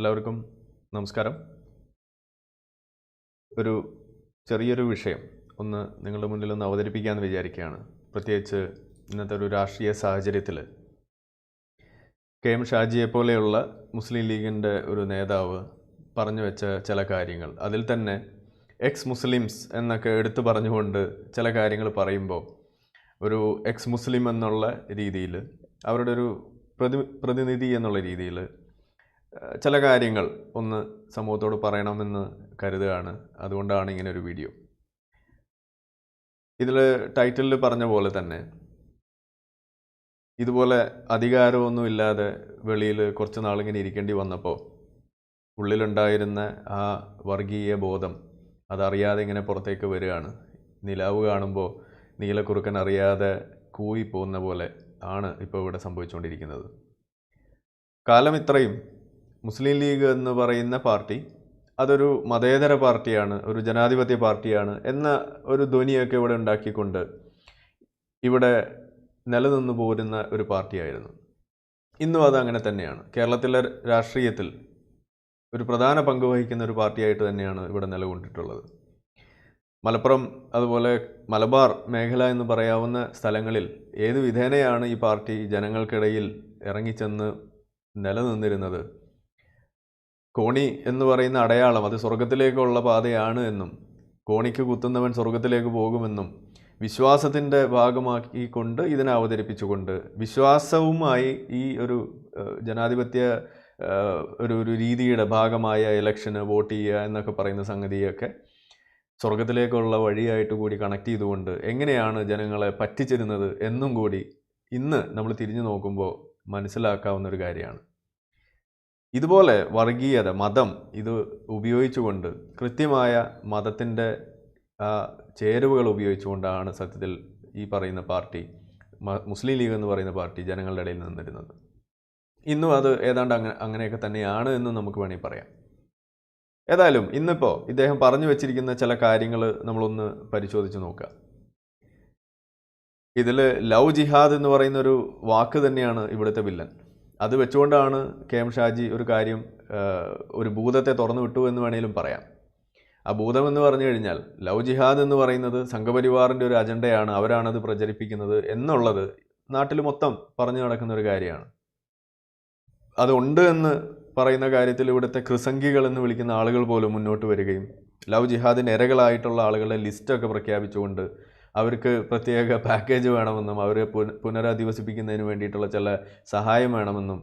എല്ലാവർക്കും നമസ്കാരം. ഒരു ചെറിയൊരു വിഷയം ഒന്ന് നിങ്ങളുടെ മുന്നിൽ ഒന്ന് അവതരിപ്പിക്കാമെന്ന് വിചാരിക്കുകയാണ്. പ്രത്യേകിച്ച് ഇന്നത്തെ ഒരു രാഷ്ട്രീയ സാഹചര്യത്തിൽ കെ എം ഷാജിയെ പോലെയുള്ള മുസ്ലിം ലീഗിന്റെ ഒരു നേതാവ് പറഞ്ഞു വെച്ച ചില കാര്യങ്ങൾ. അതിൽ തന്നെ എക്സ് മുസ്ലിംസ് എന്നൊക്കെ എടുത്തു പറഞ്ഞുകൊണ്ട് ചില കാര്യങ്ങൾ പറയുമ്പോൾ ഒരു എക്സ് മുസ്ലിം എന്നുള്ള രീതിയിൽ അവരുടെ ഒരു പ്രതി പ്രതിനിധി എന്നുള്ള രീതിയിൽ ചില കാര്യങ്ങൾ ഒന്ന് സമൂഹത്തോട് പറയണമെന്ന് കരുതുകയാണ്. അതുകൊണ്ടാണ് ഇങ്ങനെ ഒരു വീഡിയോ. ഇതിൽ ടൈറ്റിലിൽ പറഞ്ഞ പോലെ തന്നെ ഇതുപോലെ അധികാരമൊന്നും ഇല്ലാതെ വെളിയിൽ കുറച്ച് നാളിങ്ങനെ ഇരിക്കേണ്ടി വന്നപ്പോൾ ഉള്ളിലുണ്ടായിരുന്ന ആ വർഗീയ ബോധം അതറിയാതെ ഇങ്ങനെ പുറത്തേക്ക് വരികയാണ്. നിലാവ് കാണുമ്പോൾ നീലക്കുറുക്കൻ അറിയാതെ കൂയി പോകുന്ന പോലെ ആണ് ഇപ്പോൾ ഇവിടെ സംഭവിച്ചുകൊണ്ടിരിക്കുന്നത്. കാലം ഇത്രയും മുസ്ലിം ലീഗ് എന്ന് പറയുന്ന പാർട്ടി അതൊരു മതേതര പാർട്ടിയാണ് ഒരു ജനാധിപത്യ പാർട്ടിയാണ് എന്ന ഒരു ധ്വനിയൊക്കെ ഇവിടെ ഉണ്ടാക്കിക്കൊണ്ട് ഇവിടെ നിലനിന്നു പോരുന്ന ഒരു പാർട്ടിയായിരുന്നു. ഇന്നും അത് അങ്ങനെ തന്നെയാണ്. കേരളത്തിലെ രാഷ്ട്രീയത്തിൽ ഒരു പ്രധാന പങ്ക് വഹിക്കുന്ന ഒരു പാർട്ടിയായിട്ട് തന്നെയാണ് ഇവിടെ നിലകൊണ്ടിട്ടുള്ളത്. മലപ്പുറം അതുപോലെ മലബാർ മേഖല എന്ന് പറയാവുന്ന സ്ഥലങ്ങളിൽ ഏത് വിധേനയാണ് ഈ പാർട്ടി ജനങ്ങൾക്കിടയിൽ ഇറങ്ങിച്ചെന്ന് നിലനിന്നിരുന്നത്? കോണി എന്ന് പറയുന്ന അടയാളം അത് സ്വർഗത്തിലേക്കുള്ള പാതയാണ് എന്നും കോണിക്ക് കുത്തുന്നവൻ സ്വർഗത്തിലേക്ക് പോകുമെന്നും വിശ്വാസത്തിന്റെ ഭാഗമാക്കിക്കൊണ്ട് ഇതിനെ അവതരിപ്പിച്ചുകൊണ്ട് വിശ്വാസവുമായി ഈ ഒരു ജനാധിപത്യ ഒരു ഒരു രീതിയുടെ ഭാഗമായ ഇലക്ഷന് വോട്ട് ചെയ്യുക എന്നൊക്കെ പറയുന്ന സംഗതിയൊക്കെ സ്വർഗത്തിലേക്കുള്ള വഴിയായിട്ട് കൂടി കണക്ട് ചെയ്തുകൊണ്ട് എങ്ങനെയാണ് ജനങ്ങളെ പറ്റിച്ചിരുന്നത് എന്നും കൂടി ഇന്ന് നമ്മൾ തിരിഞ്ഞു നോക്കുമ്പോൾ മനസ്സിലാക്കാവുന്ന ഒരു കാര്യമാണ്. ഇതുപോലെ വർഗീയത മതം ഇത് ഉപയോഗിച്ചുകൊണ്ട് കൃത്യമായ മതത്തിന്റെ ചേരുവകൾ ഉപയോഗിച്ചുകൊണ്ടാണ് സത്യത്തിൽ ഈ പറയുന്ന പാർട്ടി മുസ്ലിം ലീഗ് എന്ന് പറയുന്ന പാർട്ടി ജനങ്ങളുടെ ഇടയിൽ നിന്നിരുന്നത്. ഇന്നും അത് ഏതാണ്ട് അങ്ങനെ അങ്ങനെയൊക്കെ തന്നെയാണ് എന്ന് നമുക്ക് വേണമെങ്കിൽ പറയാം. ഏതായാലും ഇന്നിപ്പോൾ ഇദ്ദേഹം പറഞ്ഞു വെച്ചിരിക്കുന്ന ചില കാര്യങ്ങൾ നമ്മളൊന്ന് പരിശോധിച്ച് നോക്കുക. ഇതിൽ ലവ് ജിഹാദ് എന്ന് പറയുന്നൊരു വാക്ക് തന്നെയാണ് ഇവിടുത്തെ വില്ലൻ. അത് വെച്ചുകൊണ്ടാണ് കെ എം ഷാജി ഒരു കാര്യം ഒരു ഭൂതത്തെ തുറന്നു വിട്ടു എന്ന് വേണേലും പറയാം. ആ ഭൂതം എന്ന് പറഞ്ഞു കഴിഞ്ഞാൽ ലവ് ജിഹാദ് എന്ന് പറയുന്നത് സംഘപരിവാറിന്റെ ഒരു അജണ്ടയാണ് അവരാണത് പ്രചരിപ്പിക്കുന്നത് എന്നുള്ളത് നാട്ടിൽ മൊത്തം പറഞ്ഞു നടക്കുന്ന ഒരു കാര്യമാണ്. അതുണ്ട് എന്ന് പറയുന്ന കാര്യത്തിൽ ഇവിടുത്തെ കൃസംഗികൾ എന്ന് വിളിക്കുന്ന ആളുകൾ പോലും മുന്നോട്ട് വരികയും ലവ് ജിഹാദിന് ഇരകളായിട്ടുള്ള ആളുകളുടെ ലിസ്റ്റൊക്കെ പ്രഖ്യാപിച്ചുകൊണ്ട് അവർക്ക് പ്രത്യേക പാക്കേജ് വേണമെന്നും അവരെ പുന പുനരധിവസിപ്പിക്കുന്നതിന് വേണ്ടിയിട്ടുള്ള ചില സഹായം വേണമെന്നും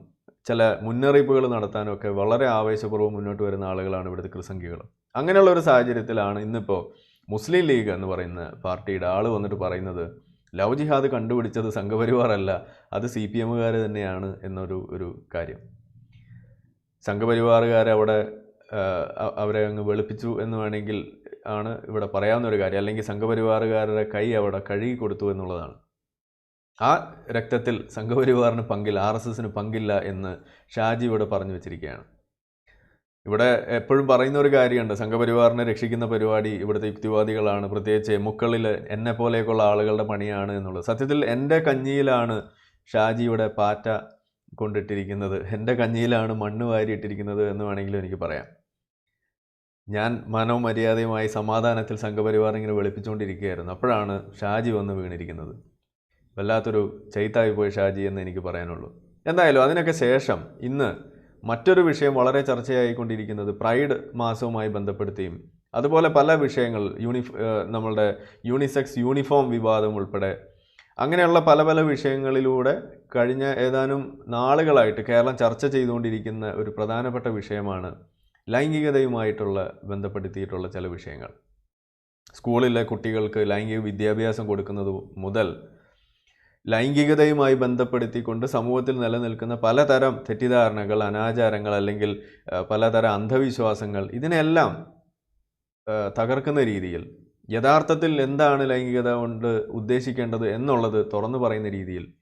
ചില മുന്നറിയിപ്പുകൾ നടത്താനൊക്കെ വളരെ ആവേശപൂർവം മുന്നോട്ട് വരുന്ന ആളുകളാണ് ഇവിടുത്തെ കൃസംഖികൾ അങ്ങനെയുള്ള ഒരു സാഹചര്യത്തിലാണ് ഇന്നിപ്പോൾ മുസ്ലിം ലീഗ് എന്ന് പറയുന്ന പാർട്ടിയുടെ ആൾ വന്നിട്ട് പറയുന്നത് ലവ് ജിഹാദ് കണ്ടുപിടിച്ചത് സംഘപരിവാറല്ല അത് സി പി എമ്മുകാർ തന്നെയാണ് എന്നൊരു ഒരു കാര്യം. സംഘപരിവാറുകാരവിടെ അവരെ അങ്ങ് വെളുപ്പിച്ചു എന്ന് വേണമെങ്കിൽ ആണ് ഇവിടെ പറയാവുന്ന ഒരു കാര്യം. അല്ലെങ്കിൽ സംഘപരിവാറുകാരുടെ കൈ അവിടെ കഴുകി കൊടുത്തു എന്നുള്ളതാണ്. ആ രക്തത്തിൽ സംഘപരിവാറിന് പങ്കില്ല ആർ എസ് എസിന് പങ്കില്ല എന്ന് ഷാജി ഇവിടെ പറഞ്ഞു വെച്ചിരിക്കുകയാണ്. ഇവിടെ എപ്പോഴും പറയുന്ന ഒരു കാര്യമുണ്ട്. സംഘപരിവാറിനെ രക്ഷിക്കുന്ന പരിപാടി ഇവിടുത്തെ യുക്തിവാദികളാണ്. പ്രത്യേകിച്ച് മുക്കളിൽ എന്നെ പോലെയൊക്കെയുള്ള ആളുകളുടെ പണിയാണ് എന്നുള്ളത്. സത്യത്തിൽ എന്റെ കഞ്ഞിയിലാണ് ഷാജിയുടെ പാറ്റ കൊണ്ടിട്ടിരിക്കുന്നത്. എന്റെ കഞ്ഞിയിലാണ് മണ്ണ് വാരിയിട്ടിരിക്കുന്നത് എന്ന് വേണമെങ്കിലും എനിക്ക് പറയാം. ഞാൻ മനോമര്യാദയുമായി സമാധാനത്തിൽ സംഘപരിവാർ ഇങ്ങനെ വെളുപ്പിച്ചുകൊണ്ടിരിക്കുകയായിരുന്നു. അപ്പോഴാണ് ഷാജി വന്ന് വീണിരിക്കുന്നത്. വല്ലാത്തൊരു ചൈത്തായി പോയി ഷാജി എന്ന് എനിക്ക് പറയാനുള്ളൂ. എന്തായാലും അതിനൊക്കെ ശേഷം ഇന്ന് മറ്റൊരു വിഷയം വളരെ ചർച്ചയായിക്കൊണ്ടിരിക്കുന്നത് പ്രൈഡ് മാസവുമായി ബന്ധപ്പെടുത്തിയും അതുപോലെ പല വിഷയങ്ങൾ യൂണിഫ് നമ്മളുടെ യൂണിസെക്സ് യൂണിഫോം വിവാദം ഉൾപ്പെടെ അങ്ങനെയുള്ള പല പല വിഷയങ്ങളിലൂടെ കഴിഞ്ഞ ഏതാനും നാളുകളായിട്ട് കേരളം ചർച്ച ചെയ്തുകൊണ്ടിരിക്കുന്ന ഒരു പ്രധാനപ്പെട്ട വിഷയമാണ് ലൈംഗികതയുമായിട്ടുള്ള ബന്ധപ്പെടുത്തിയിട്ടുള്ള ചില വിഷയങ്ങൾ. സ്കൂളിലെ കുട്ടികൾക്ക് ലൈംഗിക വിദ്യാഭ്യാസം കൊടുക്കുന്നത് മുതൽ ലൈംഗികതയുമായി ബന്ധപ്പെടുത്തിക്കൊണ്ട് സമൂഹത്തിൽ നിലനിൽക്കുന്ന പലതരം തെറ്റിദ്ധാരണകൾ അനാചാരങ്ങൾ അല്ലെങ്കിൽ പലതരം അന്ധവിശ്വാസങ്ങൾ ഇതിനെല്ലാം തകർക്കുന്ന രീതിയിൽ യഥാർത്ഥത്തിൽ എന്താണ് ലൈംഗികത കൊണ്ട് ഉദ്ദേശിക്കേണ്ടത് എന്നുള്ളത് തുറന്നു പറയുന്ന രീതിയിൽ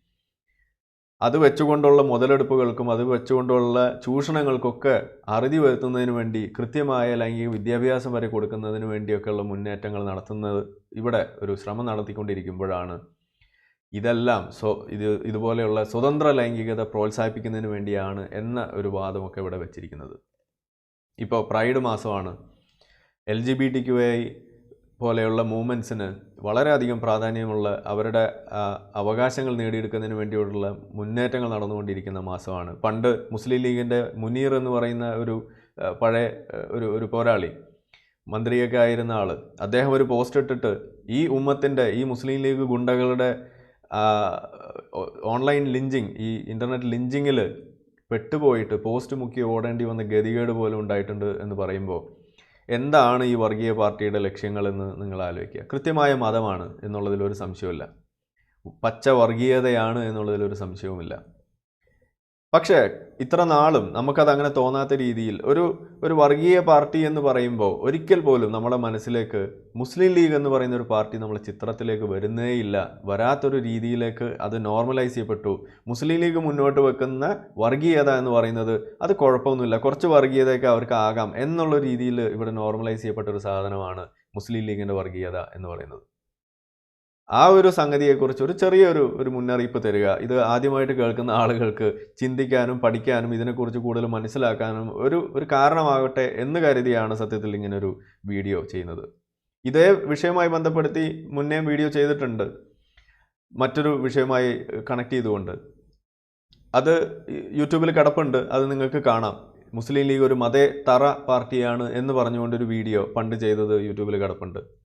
അത് വെച്ചുകൊണ്ടുള്ള മുതലെടുപ്പുകൾക്കും അത് വെച്ചുകൊണ്ടുള്ള ചൂഷണങ്ങൾക്കൊക്കെ അറുതി വരുത്തുന്നതിന് വേണ്ടി കൃത്യമായ ലൈംഗിക വിദ്യാഭ്യാസം വരെ കൊടുക്കുന്നതിന് വേണ്ടിയൊക്കെയുള്ള മുന്നേറ്റങ്ങൾ നടത്തുന്നത് ഇവിടെ ഒരു ശ്രമം നടത്തിക്കൊണ്ടിരിക്കുമ്പോഴാണ്. ഇതെല്ലാം സ്വ ഇത് ഇതുപോലെയുള്ള സ്വതന്ത്ര ലൈംഗികത പ്രോത്സാഹിപ്പിക്കുന്നതിന് വേണ്ടിയാണ് എന്ന ഒരു വാദമൊക്കെ ഇവിടെ വെച്ചിരിക്കുന്നത്. ഇപ്പോൾ പ്രൈഡ് മാസമാണ്. L G B T Q I പോലെയുള്ള മൂവ്മെന്റ്സിന് വളരെയധികം പ്രാധാന്യമുള്ള അവരുടെ അവകാശങ്ങൾ നേടിയെടുക്കുന്നതിന് വേണ്ടിയുള്ള മുന്നേറ്റങ്ങൾ നടന്നുകൊണ്ടിരിക്കുന്ന മാസമാണ്. പണ്ട് മുസ്ലിം ലീഗിന്റെ മുനീർ എന്ന് പറയുന്ന ഒരു പഴയ ഒരു ഒരു പോരാളി മന്ത്രിയൊക്കെ ആയിരുന്ന ആൾ അദ്ദേഹം ഒരു പോസ്റ്റ് ഇട്ടിട്ട് ഈ ഉമ്മത്തിന്റെ ഈ മുസ്ലിം ലീഗ് ഗുണ്ടകളുടെ ഓൺലൈൻ ലിഞ്ചിങ് ഈ ഇന്റർനെറ്റ് ലിഞ്ചിങ്ങിൽ പെട്ടുപോയിട്ട് പോസ്റ്റ് മുക്കി ഓടേണ്ടി വന്ന ഗതികേട് പോലും ഉണ്ടായിട്ടുണ്ട് എന്ന് പറയുമ്പോൾ എന്താണ് ഈ വർഗീയ പാർട്ടിയുടെ ലക്ഷ്യങ്ങളെന്ന് നിങ്ങൾ ആലോചിക്കുക. കൃത്യമായ മതമാണ് എന്നുള്ളതിലൊരു സംശയമില്ല പച്ച വർഗീയതയാണ് എന്നുള്ളതിൽ ഒരു സംശയവുമില്ല. പക്ഷേ ഇത്ര നാളും നമുക്കത് അങ്ങനെ തോന്നാത്ത രീതിയിൽ ഒരു ഒരു വർഗീയ പാർട്ടി എന്ന് പറയുമ്പോൾ ഒരിക്കൽ പോലും നമ്മുടെ മനസ്സിലേക്ക് മുസ്ലിം ലീഗ് എന്ന് പറയുന്ന ഒരു പാർട്ടി നമ്മളെ ചിത്രത്തിലേക്ക് വരുന്നേയില്ല. വരാത്തൊരു രീതിയിലേക്ക് അത് നോർമലൈസ് ചെയ്യപ്പെട്ടു. മുസ്ലിം ലീഗ് മുന്നോട്ട് വെക്കുന്ന വർഗീയത എന്ന് പറയുന്നത് അത് കുഴപ്പമൊന്നുമില്ല. കുറച്ച് വർഗീയതയൊക്കെ അവർക്ക് ആകാം എന്നുള്ള രീതിയിൽ ഇവിടെ നോർമലൈസ് ചെയ്യപ്പെട്ട ഒരു സാധനമാണ് മുസ്ലിം ലീഗിന്റെ വർഗീയത എന്ന് പറയുന്നത്. ആ ഒരു സംഗതിയെക്കുറിച്ച് ഒരു ചെറിയൊരു ഒരു മുന്നറിയിപ്പ് തരിക. ഇത് ആദ്യമായിട്ട് കേൾക്കുന്ന ആളുകൾക്ക് ചിന്തിക്കാനും പഠിക്കാനും ഇതിനെക്കുറിച്ച് കൂടുതൽ മനസ്സിലാക്കാനും ഒരു ഒരു കാരണമാകട്ടെ എന്ന് കരുതിയാണ് സത്യത്തിൽ ഇങ്ങനൊരു വീഡിയോ ചെയ്യുന്നത്. ഇതേ വിഷയവുമായി ബന്ധപ്പെടുത്തി മുന്നേ വീഡിയോ ചെയ്തിട്ടുണ്ട്. മറ്റൊരു വിഷയവുമായി കണക്ട് ചെയ്തുകൊണ്ട്. അത് യൂട്യൂബിൽ കിടപ്പുണ്ട്. അത് നിങ്ങൾക്ക് കാണാം. മുസ്ലിം ലീഗ് ഒരു മതേ തറ പാർട്ടിയാണ് എന്ന് പറഞ്ഞുകൊണ്ടൊരു വീഡിയോ പണ്ട് ചെയ്തത് യൂട്യൂബിൽ കിടപ്പുണ്ട്.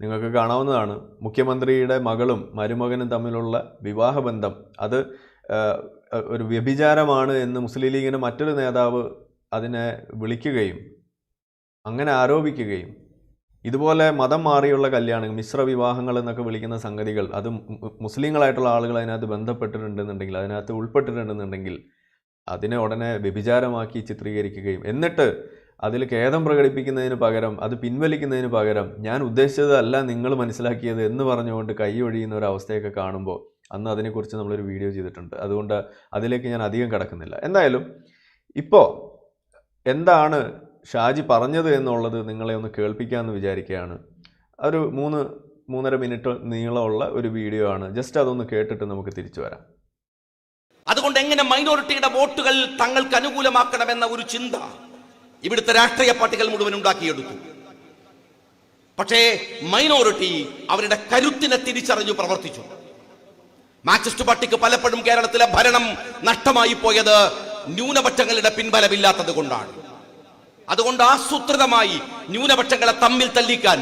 നിങ്ങൾക്ക് കാണാവുന്നതാണ്. മുഖ്യമന്ത്രിയുടെ മകളും മരുമകനും തമ്മിലുള്ള വിവാഹബന്ധം. അത് ഒരു വ്യഭിചാരമാണ് എന്ന് മുസ്ലിം ലീഗിന്റെ മറ്റൊരു നേതാവ് അതിനെ വിളിക്കുകയും അങ്ങനെ ആരോപിക്കുകയും. ഇതുപോലെ മതം മാറിയുള്ള കല്യാണങ്ങൾ മിശ്ര വിവാഹങ്ങൾ എന്നൊക്കെ വിളിക്കുന്ന സംഗതികൾ അത് മുസ്ലിങ്ങളായിട്ടുള്ള ആളുകൾ അതിനകത്ത് ബന്ധപ്പെട്ടിട്ടുണ്ടെന്നുണ്ടെങ്കിൽ അതിനകത്ത് ഉൾപ്പെട്ടിട്ടുണ്ടെന്നുണ്ടെങ്കിൽ അതിനെ ഉടനെ വ്യഭിചാരമാക്കി ചിത്രീകരിക്കുകയും. എന്നിട്ട് അതിൽ ഖേദം പ്രകടിപ്പിക്കുന്നതിന് പകരം അത് പിൻവലിക്കുന്നതിന് പകരം ഞാൻ ഉദ്ദേശിച്ചതല്ല നിങ്ങൾ മനസ്സിലാക്കിയത് എന്ന് പറഞ്ഞുകൊണ്ട് കൈ ഒഴിയുന്ന ഒരു അവസ്ഥയൊക്കെ കാണുമ്പോൾ അന്ന് അതിനെക്കുറിച്ച് നമ്മളൊരു വീഡിയോ ചെയ്തിട്ടുണ്ട്. അതുകൊണ്ട് അതിലേക്ക് ഞാൻ അധികം കിടക്കുന്നില്ല. എന്തായാലും ഇപ്പോൾ എന്താണ് ഷാജി പറഞ്ഞത് എന്നുള്ളത് നിങ്ങളെ ഒന്ന് കേൾപ്പിക്കാമെന്ന് വിചാരിക്കുകയാണ്. ഒരു മൂന്ന് മൂന്നര മിനിറ്റ് നീളമുള്ള ഒരു വീഡിയോ ആണ്. ജസ്റ്റ് അതൊന്ന് കേട്ടിട്ട് നമുക്ക് തിരിച്ചു വരാം. അതുകൊണ്ട് എങ്ങനെ മൈനോറിറ്റിയുടെ വോട്ടുകൾ തങ്ങൾക്ക് അനുകൂലമാക്കണമെന്ന ഒരു ചിന്ത ഇവിടുത്തെ രാഷ്ട്രീയ പാർട്ടികൾ മുഴുവൻ ഉണ്ടാക്കിയെടുത്തു. പക്ഷേ മൈനോറിറ്റി അവരുടെ കരുത്തിനെ തിരിച്ചറിഞ്ഞു പ്രവർത്തിച്ചു. മാർക്സിസ്റ്റ് പാർട്ടിക്ക് പലപ്പോഴും കേരളത്തിലെ ഭരണം നഷ്ടമായി പോയത് ന്യൂനപക്ഷങ്ങളുടെ പിൻബലമില്ലാത്തത് കൊണ്ടാണ്. അതുകൊണ്ട് ആസൂത്രിതമായി ന്യൂനപക്ഷങ്ങളെ തമ്മിൽ തല്ലിക്കാൻ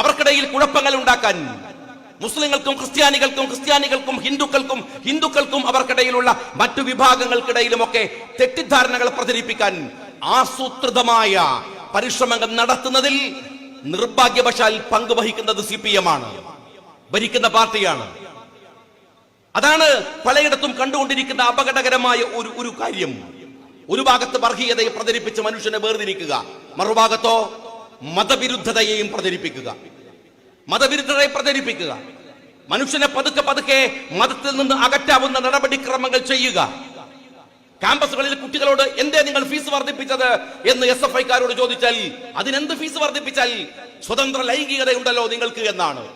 അവർക്കിടയിൽ കുഴപ്പങ്ങൾ ഉണ്ടാക്കാൻ മുസ്ലിങ്ങൾക്കും ക്രിസ്ത്യാനികൾക്കും ക്രിസ്ത്യാനികൾക്കും ഹിന്ദുക്കൾക്കും ഹിന്ദുക്കൾക്കും അവർക്കിടയിലുള്ള മറ്റു വിഭാഗങ്ങൾക്കിടയിലുമൊക്കെ തെറ്റിദ്ധാരണകൾ പ്രചരിപ്പിക്കാൻ ആസൂത്രിതമായ പരിശ്രമങ്ങൾ നടത്തുന്നതിൽ നിർഭാഗ്യവശാൽ പങ്കുവഹിക്കുന്നത് സി പി എം ആണ് ഭരിക്കുന്ന പാർട്ടിയാണ്. അതാണ് പലയിടത്തും കണ്ടുകൊണ്ടിരിക്കുന്ന അപകടകരമായ ഒരു ഒരു കാര്യം. ഒരു ഭാഗത്ത് വർഗീയതയെ പ്രചരിപ്പിച്ച് മനുഷ്യനെ വേർതിരിക്കുക മറുഭാഗത്തോ മതവിരുദ്ധതയെയും പ്രചരിപ്പിക്കുക. മതവിരുദ്ധതയെ പ്രചരിപ്പിക്കുക. മനുഷ്യനെ പതുക്കെ പതുക്കെ മതത്തിൽ നിന്ന് അകറ്റാവുന്ന നടപടിക്രമങ്ങൾ ചെയ്യുക. ക്യാമ്പസുകളിൽ കുട്ടികളോട് എന്തേ നിങ്ങൾ ഫീസ് വർദ്ധിപ്പിച്ചത് എന്ന് എസ് എഫ് ഐക്കാരോട് ചോദിച്ചാൽ അതിനെന്ത് ഫീസ് വർദ്ധിപ്പിച്ചാൽ സ്വതന്ത്ര ലൈംഗികതയുണ്ടല്ലോ നിങ്ങൾക്ക് എന്നാണ്.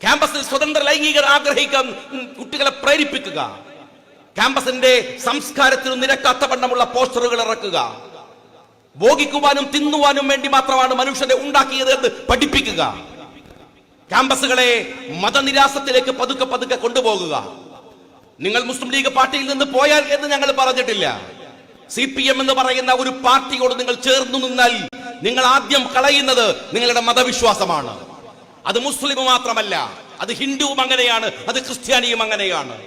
ക്യാമ്പസിൽ സ്വതന്ത്ര ലൈംഗികത ആഗ്രഹിക്കാൻ കുട്ടികളെ പ്രേരിപ്പിക്കുക. ക്യാമ്പസിന്റെ സംസ്കാരത്തിന് നിരക്കാത്ത വണ്ണമുള്ള പോസ്റ്ററുകൾ ഇറക്കുക. ഭോഗിക്കുവാനും തിന്നുവാനും വേണ്ടി മാത്രമാണ് മനുഷ്യനെ ഉണ്ടാക്കിയത് എന്ന് പഠിപ്പിക്കുക. ക്യാമ്പസുകളെ മതനിരാസത്തിലേക്ക് പതുക്കെ പതുക്കെ കൊണ്ടുപോകുക. നിങ്ങൾ മുസ്ലിം ലീഗ് പാർട്ടിയിൽ നിന്ന് പോയാൽ എന്ന് ഞങ്ങൾ പറഞ്ഞിട്ടില്ല. സി പി എം എന്ന് പറയുന്ന ഒരു പാർട്ടിയോട് നിങ്ങൾ ചേർന്നു നിന്നാൽ നിങ്ങൾ ആദ്യം കളയുന്നത് നിങ്ങളുടെ മതവിശ്വാസമാണ്. അത് മുസ്ലിം മാത്രമല്ല അത് ഹിന്ദുവും അങ്ങനെയാണ് അത് ക്രിസ്ത്യാനിയും അങ്ങനെയാണ്.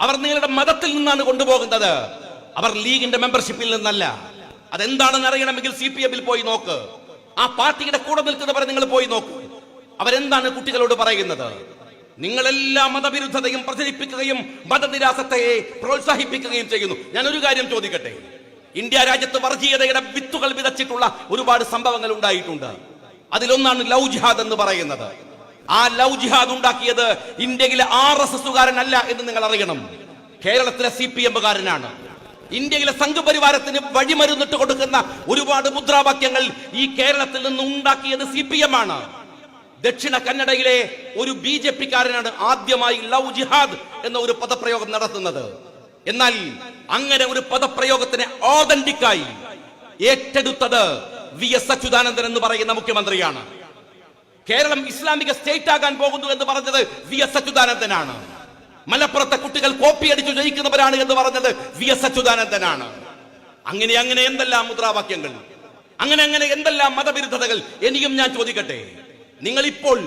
അവർ നിങ്ങളുടെ മതത്തിൽ നിന്നാണ് കൊണ്ടുപോകുന്നത്. അവർ ലീഗിന്റെ മെമ്പർഷിപ്പിൽ നിന്നല്ല. അതെന്താണെന്ന് അറിയണമെങ്കിൽ സി പി എമ്മിൽ പോയി നോക്ക്. ആ പാർട്ടിയുടെ കൂടെ നിൽക്കുന്നവരെ നിങ്ങൾ പോയി നോക്കൂ. അവരെന്താണ് കുട്ടികളോട് പറയുന്നത്? നിങ്ങളെല്ലാ മതവിരുദ്ധതയും പ്രചരിപ്പിക്കുകയും മതനിരാസത്തെ പ്രോത്സാഹിപ്പിക്കുകയും ചെയ്യുന്നു. ഞാൻ ഒരു കാര്യം ചോദിക്കട്ടെ? ഇന്ത്യ രാജ്യത്ത് വർഗീയതയുടെ വിത്തുകൾ വിതച്ചിട്ടുള്ള ഒരുപാട് സംഭവങ്ങൾ ഉണ്ടായിട്ടുണ്ട്. അതിലൊന്നാണ് ലവ് ജിഹാദ് എന്ന് പറയുന്നത്. ആ ലവ് ജിഹാദ് ഉണ്ടാക്കിയത് ഇന്ത്യയിലെ ആർ എസ് എസുകാരനല്ല എന്ന് നിങ്ങൾ അറിയണം. കേരളത്തിലെ സി പി എമ്മുകാരനാണ് ഇന്ത്യയിലെ സംഘപരിവാരത്തിന് വഴിമരുന്നിട്ട് കൊടുക്കുന്ന ഒരുപാട് മുദ്രാവാക്യങ്ങൾ ഈ കേരളത്തിൽ നിന്ന് ഉണ്ടാക്കിയത് സി പി എം ആണ്. ദക്ഷിണ കന്നഡയിലെ ഒരു ബി ജെ പിക്കാരനാണ് ആദ്യമായി ലവ് ജിഹാദ് എന്ന ഒരു പദപ്രയോഗം നടത്തുന്നത്. എന്നാൽ അങ്ങനെ ഒരു പദപ്രയോഗത്തിനെ ഓതന്റിക്കായി ഏറ്റെടുത്തത് വി എസ് അച്യുതാനന്ദൻ എന്ന് പറയുന്ന മുഖ്യമന്ത്രിയാണ്. കേരളം ഇസ്ലാമിക സ്റ്റേറ്റ് ആകാൻ പോകുന്നു എന്ന് പറഞ്ഞത് വി എസ് അച്യുതാനന്ദനാണ്. മലപ്പുറത്തെ കുട്ടികൾ കോപ്പിയടിച്ചു ജയിക്കുന്നവരാണ് എന്ന് പറഞ്ഞത് വി എസ് അച്യുതാനന്ദനാണ്. അങ്ങനെ അങ്ങനെ എന്തെല്ലാം മുദ്രാവാക്യങ്ങൾ? അങ്ങനെ അങ്ങനെ എന്തെല്ലാം മതവിരുദ്ധതകൾ? ഇനിയും ഞാൻ ചോദിക്കട്ടെ. നിങ്ങൾ ഇപ്പോൾ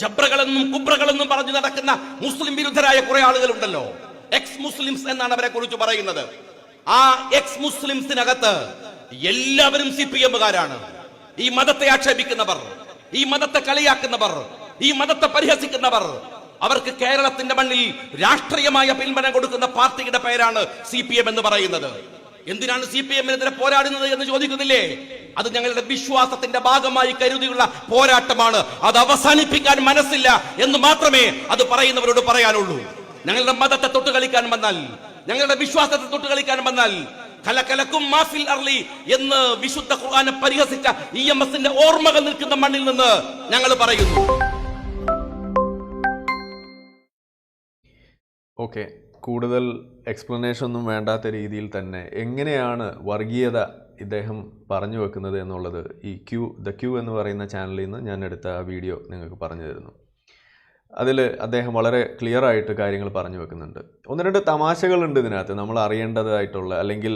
ജബ്രകളെന്നും കുബ്രകളെന്നും പറഞ്ഞു നടക്കുന്ന മുസ്ലിം വിരുദ്ധരായ കുറെ ആളുകളുണ്ടല്ലോ. എക്സ് മുസ്ലിംസ് എന്നാണ് അവരെ കുറിച്ച് പറയുന്നത്. ആ എക്സ് മുസ്ലിംസിനകത്ത് എല്ലാവരും സി പി എമ്മുകാരാണ്. ഈ മതത്തെ ആക്ഷേപിക്കുന്നവർ ഈ മതത്തെ കളിയാക്കുന്നവർ ഈ മതത്തെ പരിഹസിക്കുന്നവർ അവർക്ക് കേരളത്തിന്റെ മണ്ണിൽ രാഷ്ട്രീയമായ പിൻബലം കൊടുക്കുന്ന പാർട്ടിയുടെ പേരാണ് സി പി എം എന്ന് പറയുന്നത്. എന്തിനാണ് സി പി എമ്മിനെതിരെ പോരാടുന്നത് എന്ന് ചോദിക്കുന്നില്ലേ? അത് ഞങ്ങളുടെ വിശ്വാസത്തിന്റെ ഭാഗമായി കരുതിയുള്ള പോരാട്ടമാണ്. അത് അവസാനിപ്പിക്കാൻ മനസ്സില്ല എന്ന് മാത്രമേ അത് പറയുന്നവരോട് പറയാനുള്ളൂ. ഞങ്ങളുടെ മതത്തെ തൊട്ട് കളിക്കാൻ വന്നാൽ ഞങ്ങളുടെ വിശ്വാസത്തെ തൊട്ട് കളിക്കാൻ വന്നാൽ കലക്കലക്കും മാഫിൽ അർലി എന്ന് വിശുദ്ധ ഖുർആനെ പരിഹസിച്ച ഇ എം എസിന്റെ ഓർമ്മകൾ നിൽക്കുന്ന മണ്ണിൽ നിന്ന് ഞങ്ങൾ പറയുന്നു. ഓക്കെ. കൂടുതൽ എക്സ്പ്ലനേഷൻ ഒന്നും വേണ്ടാത്ത രീതിയിൽ തന്നെ എങ്ങനെയാണ് വർഗീയത ഇദ്ദേഹം പറഞ്ഞു വെക്കുന്നത് എന്നുള്ളത് ഈ ക്യൂ ദ ക്യൂ എന്ന് പറയുന്ന ചാനലിൽ നിന്ന് ഞാൻ എടുത്ത ആ വീഡിയോ നിങ്ങൾക്ക് പറഞ്ഞു തരുന്നു. അതിൽ അദ്ദേഹം വളരെ ക്ലിയർ ആയിട്ട് കാര്യങ്ങൾ പറഞ്ഞു വെക്കുന്നുണ്ട്. ഒന്ന് രണ്ട് തമാശകളുണ്ട് ഇതിനകത്ത്. നമ്മൾ അറിയേണ്ടതായിട്ടുള്ള അല്ലെങ്കിൽ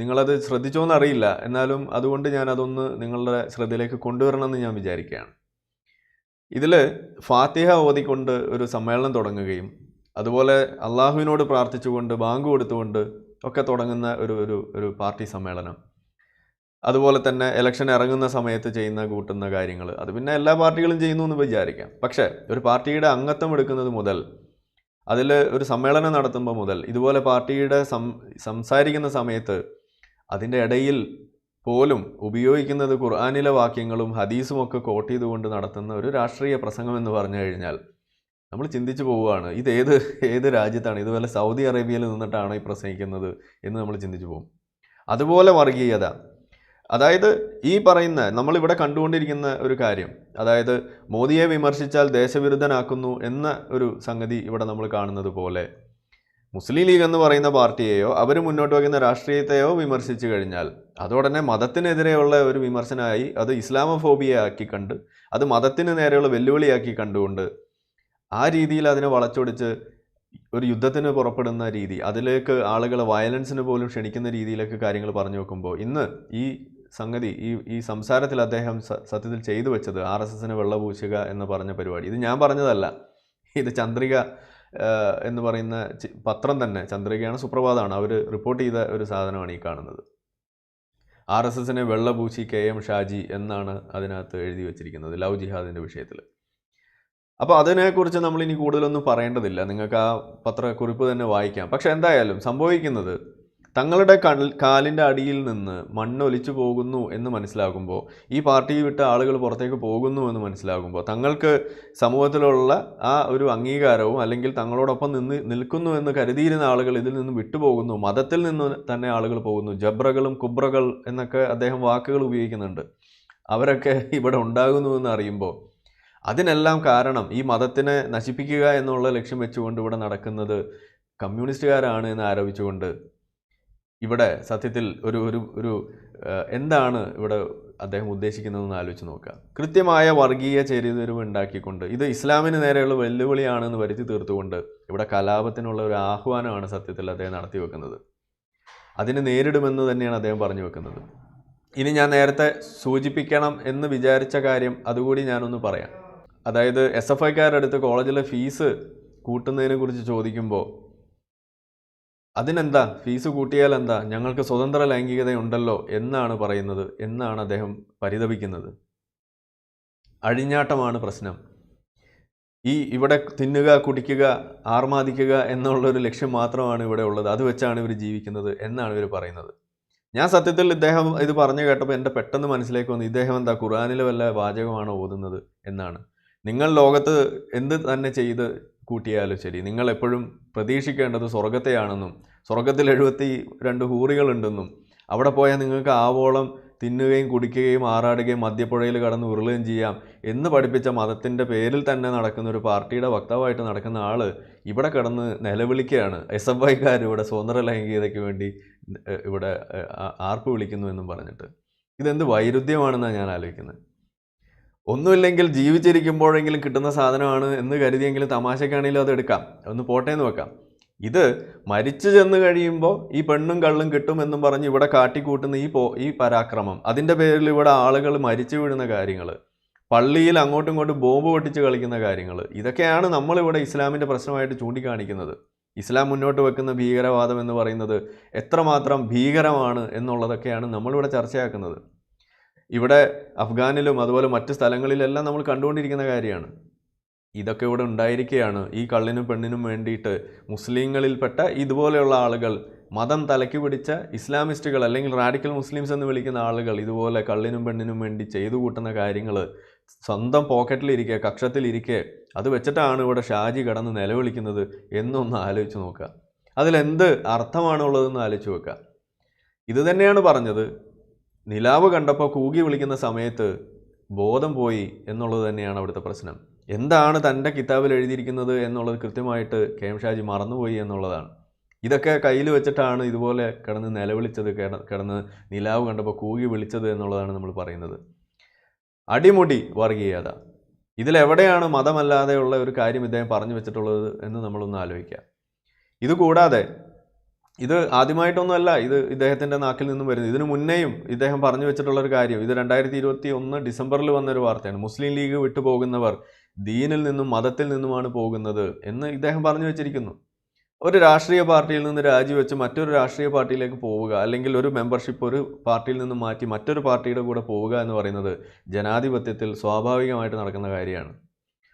നിങ്ങളത് ശ്രദ്ധിച്ചോന്ന് അറിയില്ല എന്നാലും അതുകൊണ്ട് ഞാൻ അതൊന്ന് നിങ്ങളുടെ ശ്രദ്ധയിലേക്ക് കൊണ്ടുവരണമെന്ന് ഞാൻ വിചാരിക്കുകയാണ്. ഇതിൽ ഫാത്തിഹ ഓതിക്കൊണ്ട് ഒരു സമ്മേളനം തുടങ്ങുകയും അതുപോലെ അള്ളാഹുവിനോട് പ്രാർത്ഥിച്ചുകൊണ്ട് ബാങ്ക് കൊടുത്തുകൊണ്ട് ഒക്കെ തുടങ്ങുന്ന ഒരു ഒരു ഒരു പാർട്ടി സമ്മേളനം. അതുപോലെ തന്നെ ഇലക്ഷൻ ഇറങ്ങുന്ന സമയത്ത് ചെയ്യുന്ന കൂട്ടുന്ന കാര്യങ്ങൾ. അത് പിന്നെ എല്ലാ പാർട്ടികളും ചെയ്യുന്നു എന്ന് വിചാരിക്കാം. പക്ഷേ ഒരു പാർട്ടിയുടെ അംഗത്വം എടുക്കുന്നത് മുതൽ അതിൽ ഒരു സമ്മേളനം നടത്തുമ്പോൾ മുതൽ ഇതുപോലെ പാർട്ടിയുടെ സംസാരിക്കുന്ന സമയത്ത് അതിന്റെ ഇടയിൽ പോലും ഉപയോഗിക്കുന്നത് ഖുർആാനിലെ വാക്യങ്ങളും ഹദീസും ഒക്കെ കോട്ട് ചെയ്തുകൊണ്ട് നടത്തുന്ന ഒരു രാഷ്ട്രീയ പ്രസംഗം എന്ന് പറഞ്ഞു കഴിഞ്ഞാൽ നമ്മൾ ചിന്തിച്ചു പോവുകയാണ്. ഇത് ഏത് ഏത് രാജ്യത്താണ്? ഇതുപോലെ സൗദി അറേബ്യയിൽ നിന്നിട്ടാണോ ഈ പ്രസംഗിക്കുന്നത് എന്ന് നമ്മൾ ചിന്തിച്ചു പോകും. അതുപോലെ വർഗീയത. അതായത് ഈ പറയുന്ന നമ്മളിവിടെ കണ്ടുകൊണ്ടിരിക്കുന്ന ഒരു കാര്യം അതായത് മോദിയെ വിമർശിച്ചാൽ ദേശവിരുദ്ധനാക്കുന്നു എന്ന ഒരു സംഗതി ഇവിടെ നമ്മൾ കാണുന്നത് പോലെ മുസ്ലിം ലീഗ് എന്ന് പറയുന്ന പാർട്ടിയെയോ അവർ മുന്നോട്ട് വയ്ക്കുന്ന രാഷ്ട്രീയത്തെയോ വിമർശിച്ചു കഴിഞ്ഞാൽ അതോടനെ മതത്തിനെതിരെയുള്ള ഒരു വിമർശനമായി അത് ഇസ്ലാമോഫോബിയ ആക്കി കണ്ട് അത് മതത്തിന് നേരെയുള്ള വെല്ലുവിളിയാക്കി കണ്ടുകൊണ്ട് ആ രീതിയിൽ അതിനെ വളച്ചൊടിച്ച് ഒരു യുദ്ധത്തിന് പുറപ്പെടുന്ന രീതി അതിലേക്ക് ആളുകളെ വയലൻസിന് പോലും ക്ഷണിക്കുന്ന രീതിയിലേക്ക് കാര്യങ്ങൾ പറഞ്ഞു വെക്കുമ്പോൾ ഇന്ന് ഈ സംഗതി ഈ ഈ സംസാരത്തിൽ അദ്ദേഹം സത്യത്തിൽ ചെയ്തു വെച്ചത് ആർ എസ് എസിന് വെള്ളപൂശുക എന്ന് പറഞ്ഞ പരിപാടി. ഇത് ഞാൻ പറഞ്ഞതല്ല. ഇത് ചന്ദ്രിക എന്ന് പറയുന്ന പത്രം തന്നെ ചന്ദ്രികയാണ് സുപ്രഭാതമാണ്. അവർ റിപ്പോർട്ട് ചെയ്ത ഒരു സാധനമാണ് ഈ കാണുന്നത്. ആർ എസ് എസിനെ വെള്ളപൂശി കെ എം ഷാജി എന്നാണ് അതിനകത്ത് എഴുതി വെച്ചിരിക്കുന്നത് ലവ് ജിഹാദിന്റെ വിഷയത്തിൽ അപ്പോൾ അതിനെക്കുറിച്ച് നമ്മൾ ഇനി കൂടുതലൊന്നും പറയേണ്ടതില്ല. നിങ്ങൾക്ക് ആ പത്രക്കുറിപ്പ് തന്നെ വായിക്കാം. പക്ഷെ എന്തായാലും സംഭവിക്കുന്നത് തങ്ങളുടെ കൺ കാലിന്റെ അടിയിൽ നിന്ന് മണ്ണൊലിച്ചു പോകുന്നു എന്ന് മനസ്സിലാകുമ്പോൾ ഈ പാർട്ടി വിട്ട ആളുകൾ പുറത്തേക്ക് പോകുന്നു എന്ന് മനസ്സിലാകുമ്പോൾ തങ്ങൾക്ക് സമൂഹത്തിലുള്ള ആ ഒരു അംഗീകാരവും അല്ലെങ്കിൽ തങ്ങളോടൊപ്പം നിന്ന് നിൽക്കുന്നു എന്ന് കരുതിയിരുന്ന ആളുകൾ ഇതിൽ നിന്ന് വിട്ടുപോകുന്നു. മതത്തിൽ നിന്ന് തന്നെ ആളുകൾ പോകുന്നു. ജബ്രകളും കുബ്രകൾ എന്നൊക്കെ അദ്ദേഹം വാക്കുകൾ ഉപയോഗിക്കുന്നുണ്ട്. അവരൊക്കെ ഇവിടെ ഉണ്ടാകുന്നു എന്ന് അറിയുമ്പോൾ അതിനെല്ലാം കാരണം ഈ മതത്തിനെ നശിപ്പിക്കുക എന്നുള്ള ലക്ഷ്യം വെച്ചുകൊണ്ട് ഇവിടെ നടക്കുന്നത് കമ്മ്യൂണിസ്റ്റുകാരാണ് എന്ന് ആരോപിച്ചുകൊണ്ട് ഇവിടെ സത്യത്തിൽ ഒരു ഒരു ഒരു എന്താണ് ഇവിടെ അദ്ദേഹം ഉദ്ദേശിക്കുന്നതെന്ന് ആലോചിച്ച് നോക്കുക. കൃത്യമായ വർഗീയ ചേരിതിരിവ് ഉണ്ടാക്കിക്കൊണ്ട് ഇത് ഇസ്ലാമിന് നേരെയുള്ള വെല്ലുവിളിയാണെന്ന് വരുത്തി തീർത്തുകൊണ്ട് ഇവിടെ കലാപത്തിനുള്ള ഒരു ആഹ്വാനമാണ് സത്യത്തിൽ അദ്ദേഹം നടത്തി വെക്കുന്നത്. അതിനെ നേരിടുമെന്ന് തന്നെയാണ് അദ്ദേഹം പറഞ്ഞു വെക്കുന്നത്. ഇനി ഞാൻ നേരത്തെ സൂചിപ്പിക്കണം എന്ന് വിചാരിച്ച കാര്യം അതുകൂടി ഞാനൊന്ന് പറയാം. അതായത് എസ് എഫ് ഐക്കാരുടെ അടുത്ത് കോളേജിലെ ഫീസ് കൂട്ടുന്നതിനെ കുറിച്ച് ചോദിക്കുമ്പോൾ അതിനെന്താ? ഫീസ് കൂട്ടിയാൽ എന്താ? ഞങ്ങൾക്ക് സ്വതന്ത്ര ലൈംഗികതയുണ്ടല്ലോ എന്നാണ് പറയുന്നത് എന്നാണ് അദ്ദേഹം പരിതപിക്കുന്നത്. അഴിഞ്ഞാട്ടമാണ് പ്രശ്നം. ഈ ഇവിടെ തിന്നുക കുടിക്കുക ആർമാദിക്കുക എന്നുള്ളൊരു ലക്ഷ്യം മാത്രമാണ് ഇവിടെ ഉള്ളത്. അത് വെച്ചാണ് ഇവർ ജീവിക്കുന്നത് എന്നാണ് ഇവർ പറയുന്നത്. ഞാൻ സത്യത്തിൽ ഇദ്ദേഹം ഇത് പറഞ്ഞു കേട്ടപ്പോൾ എന്റെ പെട്ടെന്ന് മനസ്സിലേക്ക് വന്നു ഇദ്ദേഹം എന്താ ഖുറാനിലെ വല്ല വാചകമാണോ ഓതുന്നത് എന്നാണ്. നിങ്ങൾ ലോകത്ത് എന്ത് തന്നെ ചെയ്ത് കൂട്ടിയാലും ശരി. നിങ്ങൾ എപ്പോഴും പ്രതീക്ഷിക്കേണ്ടത് സ്വർഗത്തെയാണെന്നും സ്വർഗത്തിൽ എഴുപത്തി രണ്ട് ഹൂറികളുണ്ടെന്നും അവിടെ പോയാൽ നിങ്ങൾക്ക് ആവോളം തിന്നുകയും കുടിക്കുകയും ആറാടുകയും മദ്യപ്പുഴയിൽ കടന്ന് ഉരുളുകയും ചെയ്യാം എന്ന് പഠിപ്പിച്ച മതത്തിന്റെ പേരിൽ തന്നെ നടക്കുന്ന ഒരു പാർട്ടിയുടെ വക്താവായിട്ട് നടക്കുന്ന ആൾ ഇവിടെ കിടന്ന് നിലവിളിക്കുകയാണ്. എസ് എഫ് ഐക്കാർ ഇവിടെ സ്വതന്ത്ര ലൈംഗികതയ്ക്ക് വേണ്ടി ഇവിടെ ആർപ്പ് വിളിക്കുന്നു എന്നും പറഞ്ഞിട്ട്. ഇതെന്ത് വൈരുദ്ധ്യമാണെന്നാണ് ഞാൻ ആലോചിക്കുന്നത്. ഒന്നുമില്ലെങ്കിൽ ജീവിച്ചിരിക്കുമ്പോഴെങ്കിലും കിട്ടുന്ന സാധനമാണ് എന്ന് കരുതിയെങ്കിലും തമാശക്കാണെങ്കിലും അത് എടുക്കാം. ഒന്ന് പോട്ടെ എന്ന് വെക്കാം. ഇത് മരിച്ചു ചെന്ന് കഴിയുമ്പോൾ ഈ പെണ്ണും കള്ളും കിട്ടുമെന്നും പറഞ്ഞ് ഇവിടെ കാട്ടിക്കൂട്ടുന്ന ഈ പോ ഈ പരാക്രമം. അതിന്റെ പേരിൽ ഇവിടെ ആളുകൾ മരിച്ചു വീഴുന്ന കാര്യങ്ങൾ പള്ളിയിൽ അങ്ങോട്ടും ഇങ്ങോട്ടും ബോംബ് പൊട്ടിച്ച് കളിക്കുന്ന കാര്യങ്ങൾ ഇതൊക്കെയാണ് നമ്മളിവിടെ ഇസ്ലാമിന്റെ പ്രശ്നമായിട്ട് ചൂണ്ടിക്കാണിക്കുന്നത്. ഇസ്ലാം മുന്നോട്ട് വെക്കുന്ന ഭീകരവാദം എന്ന് പറയുന്നത് എത്രമാത്രം ഭീകരമാണ് എന്നുള്ളതൊക്കെയാണ് നമ്മളിവിടെ ചർച്ചയാക്കുന്നത്. ഇവിടെ അഫ്ഗാനിലും അതുപോലെ മറ്റ് സ്ഥലങ്ങളിലെല്ലാം നമ്മൾ കണ്ടുകൊണ്ടിരിക്കുന്ന കാര്യമാണ്. ഇതൊക്കെ ഇവിടെ ഉണ്ടായിരിക്കുകയാണ് ഈ കള്ളിനും പെണ്ണിനും വേണ്ടിയിട്ട് മുസ്ലിങ്ങളിൽപ്പെട്ട ഇതുപോലെയുള്ള ആളുകൾ മതം തലയ്ക്ക് പിടിച്ച ഇസ്ലാമിസ്റ്റുകൾ അല്ലെങ്കിൽ റാഡിക്കൽ മുസ്ലിംസ് എന്ന് വിളിക്കുന്ന ആളുകൾ ഇതുപോലെ കള്ളിനും പെണ്ണിനും വേണ്ടി ചെയ്തു കൂട്ടുന്ന കാര്യങ്ങൾ സ്വന്തം പോക്കറ്റിലിരിക്കുക കക്ഷത്തിലിരിക്കെ അത് വെച്ചിട്ടാണ് ഇവിടെ ഷാജി കടന്ന് നിലവിളിക്കുന്നത് എന്നൊന്ന് ആലോചിച്ച് നോക്കുക. അതിലെന്ത് അർത്ഥമാണുള്ളതെന്ന് ആലോചിച്ച് വെക്കുക ഇത് തന്നെയാണ് പറഞ്ഞത്. നിലാവ് കണ്ടപ്പോൾ കൂകി വിളിക്കുന്ന സമയത്ത് ബോധം പോയി എന്നുള്ളത് തന്നെയാണ് അവിടുത്തെ പ്രശ്നം. എന്താണ് തന്റെ കിതാബിൽ എഴുതിയിരിക്കുന്നത് എന്നുള്ളത് കൃത്യമായിട്ട് കെ ഷാജി മറന്നുപോയി എന്നുള്ളതാണ്. ഇതൊക്കെ കയ്യിൽ വെച്ചിട്ടാണ് ഇതുപോലെ കിടന്ന് നിലവിളിച്ചത് കിട- കിടന്ന് നിലാവ് കണ്ടപ്പോൾ കൂകി വിളിച്ചത് എന്നുള്ളതാണ് നമ്മൾ പറയുന്നത്. അടിമുടി വർഗീയത. ഇതിലെവിടെയാണ് മതമല്ലാതെയുള്ള ഒരു കാര്യം ഇദ്ദേഹം പറഞ്ഞു വെച്ചിട്ടുള്ളത് എന്ന് നമ്മളൊന്ന് ആലോചിക്കാം. ഇതുകൂടാതെ ഇത് ആദ്യമായിട്ടൊന്നുമല്ല ഇത് ഇദ്ദേഹത്തിന്റെ നാക്കിൽ നിന്നും വരുന്നത്. ഇതിനു മുന്നേയും ഇദ്ദേഹം പറഞ്ഞു വെച്ചിട്ടുള്ള ഒരു കാര്യം ഇത് രണ്ടായിരത്തി ഇരുപത്തി ഒന്ന് ഡിസംബറിൽ വന്നൊരു വാർത്തയാണ്. മുസ്ലിം ലീഗ് വിട്ടുപോകുന്നവർ ദീനിൽ നിന്നും മതത്തിൽ നിന്നുമാണ് പോകുന്നത് എന്ന് ഇദ്ദേഹം പറഞ്ഞു വെച്ചിരിക്കുന്നു. ഒരു രാഷ്ട്രീയ പാർട്ടിയിൽ നിന്ന് രാജിവെച്ച് മറ്റൊരു രാഷ്ട്രീയ പാർട്ടിയിലേക്ക് പോവുക അല്ലെങ്കിൽ ഒരു മെമ്പർഷിപ്പ് ഒരു പാർട്ടിയിൽ നിന്ന് മാറ്റി മറ്റൊരു പാർട്ടിയുടെ കൂടെ പോവുക എന്ന് പറയുന്നത് ജനാധിപത്യത്തിൽ സ്വാഭാവികമായിട്ട് നടക്കുന്ന കാര്യമാണ്.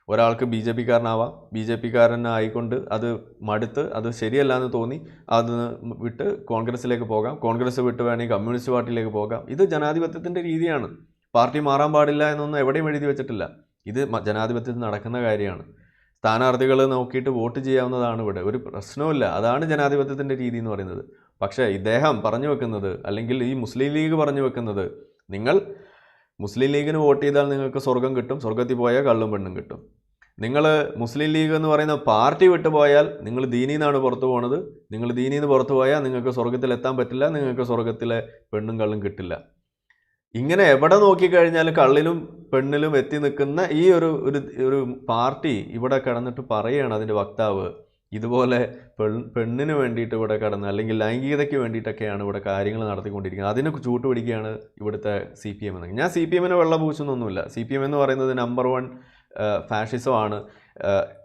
ഒരാൾക്ക് ബി ജെ പിക്കാരനാവാം. ബി ജെ പിക്കാരനായിക്കൊണ്ട് അത് മടുത്ത് അത് ശരിയല്ല എന്ന് തോന്നി അത് വിട്ട് കോൺഗ്രസ്സിലേക്ക് പോകാം. കോൺഗ്രസ് വിട്ട് വേണമെങ്കിൽ കമ്മ്യൂണിസ്റ്റ് പാർട്ടിയിലേക്ക് പോകാം. ഇത് ജനാധിപത്യത്തിന്റെ രീതിയാണ്. പാർട്ടി മാറാൻ പാടില്ല എന്നൊന്നും എവിടെയും എഴുതി വെച്ചിട്ടില്ല. ഇത് ജനാധിപത്യത്തിൽ നടക്കുന്ന കാര്യമാണ്. സ്ഥാനാർത്ഥികൾ നോക്കിയിട്ട് വോട്ട് ചെയ്യാവുന്നതാണ് ഇവിടെ. ഒരു പ്രശ്നവുമില്ല. അതാണ് ജനാധിപത്യത്തിന്റെ രീതി എന്ന് പറയുന്നത്. പക്ഷേ ഇദ്ദേഹം പറഞ്ഞു വെക്കുന്നത് അല്ലെങ്കിൽ ഈ മുസ്ലിം ലീഗ് പറഞ്ഞു വെക്കുന്നത് നിങ്ങൾ മുസ്ലിം ലീഗിന് വോട്ട് ചെയ്താൽ നിങ്ങൾക്ക് സ്വർഗം കിട്ടും. സ്വർഗത്തിൽ പോയാൽ കള്ളും പെണ്ണും കിട്ടും. നിങ്ങൾ മുസ്ലിം ലീഗ് എന്ന് പറയുന്ന പാർട്ടി വിട്ടുപോയാൽ നിങ്ങൾ നിന്നാണ് പുറത്തു പോണത്. നിങ്ങൾ ദീനിന്ന് പുറത്തു പോയാൽ നിങ്ങൾക്ക് സ്വർഗത്തിൽ എത്താൻ പറ്റില്ല നിങ്ങൾക്ക് സ്വർഗത്തിലെ പെണ്ണും കള്ളും കിട്ടില്ല. ഇങ്ങനെ എവിടെ നോക്കിക്കഴിഞ്ഞാൽ കള്ളിലും പെണ്ണിലും എത്തി നിൽക്കുന്ന ഈ ഒരു ഒരു പാർട്ടി ഇവിടെ കിടന്നിട്ട് പറയുകയാണ് അതിന്റെ വക്താവ്. ഇതുപോലെ പെൺ പെണ്ണിന് വേണ്ടിയിട്ട് ഇവിടെ കിടന്ന് അല്ലെങ്കിൽ ലൈംഗികതയ്ക്ക് വേണ്ടിയിട്ടൊക്കെയാണ് ഇവിടെ കാര്യങ്ങൾ നടത്തിക്കൊണ്ടിരിക്കുന്നത്. അതിന് ചൂട്ടുപിടിക്കുകയാണ് ഇവിടുത്തെ സി പി എം എന്ന്. ഞാൻ സി പി എമ്മിന് വെള്ളപൂശൊന്നൊന്നുമില്ല. സി പി എം എന്ന് പറയുന്നത് നമ്പർ വൺ ഫാഷിസമാണ്.